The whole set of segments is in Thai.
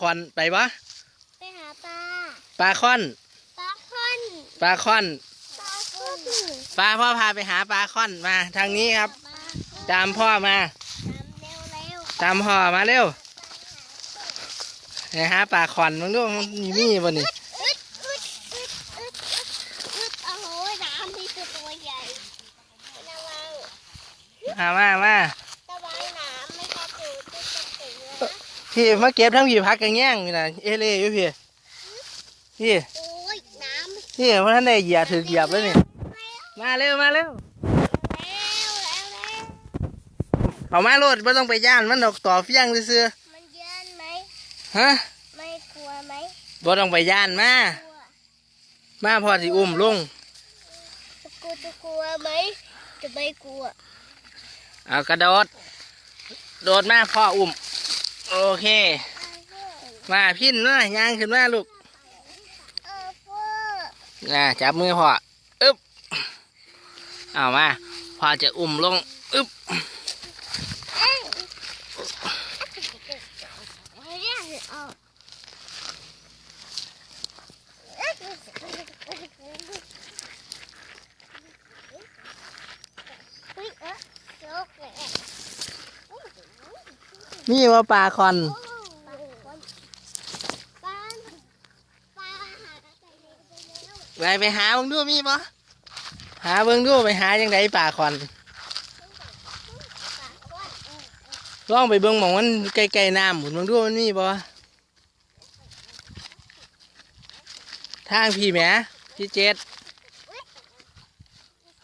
คอนไปปะไปหาปลาปลาคอนปลาคอนปลาคอนปลาคอนปลาพ่อพาไปหาปลาคอนมาทางนี้ครับปลาตามพ่อมาตามเร็วเร็วตามพ่อมาเร็วไปหาปลาคอนมึงดูมันมีมีบ่นี่อึดอึดอึดอึดอึดอึดโอ้โหน้ำนี่คือตัวใหญ่ระวังมามามา ระวังน้ำไม่กระตือตืดตืดนะ พี่มาเก็บทั้งพี่พักกันแย่งอยู่นะเอเล่อยู่พี่พี่โอ้ยน้ำพี่เพราะท่านได้เหยียบถือเหยียบแล้วนี่เร็วมาเร็วมาเร็วเร็วเร็วเร็วเอามาโลดไม่ต้องไปย่านมันดอกต่อเฟี้ยงซื่อมันเย็นไหมๆฮะไม่กลัวไหมบ่ต้องไปย่านมากลัวมาพอสิอุ้มลงจะกลัวจะกลัวไหมจะไม่กลัวเอากระโดดโดดมาพ่ออุ้ม โอเค มาพินนะย่างขึ้นมาลูกน่ะจับมือพ่ออึ๊บเอามาพ่อจะอุ้มลงอึ๊บ เอ้ยไม่ได้เอาเฮ้ยเอ๊ะโจ๊กเลย นี่ว่าปลาคอนปลาปหาใส่ในไปแล้วไปหาเบิ่งดูมีปะหาเบิ่งดูไปหาจังไดปลาคอนลาก้องไปเบิ่งมองมันใกล้ๆน้ำหมุนเบิ่งดูมันมีปะทางพี่แหมพี่เจ็ด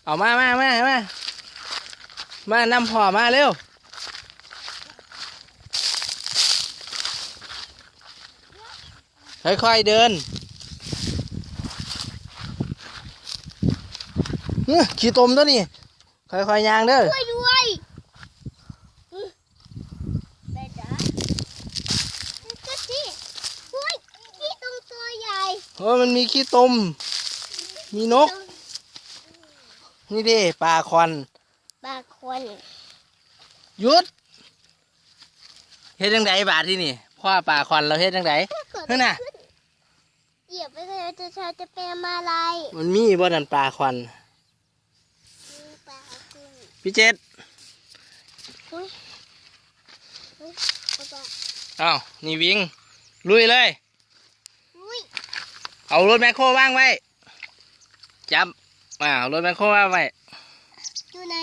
เอามามามามามานำพ่อมาเร็ว ค่อยๆเดินเฮ้ยขี้ตมตัวนี้ค่อยๆย่างเด้อช่วยด้วยแม่จ๋าก็ที่ช่วยที่ตรงตัวใหญ่โอ้ยมันมีขี้ตม มีนก นี่เด้ปลาควันปลาคนหยุดเฮ็ดจังไดบาดที่นี่พ่อปลาควันเราเฮ็ดจังไดนั่นน่ะ เหยียบไปเลยจะชาจะเป็นอะไรมันมีบ่นั่นปลาควันมีปลาคุณพี่เจษอุ้ยอุ้ยปลาเอ้านี่วิ่งลุยเลย อุ้ยเอารถแมคโครว่างไว้จับอ่าเอารถแมคโครว่างไว้อยู่ไหน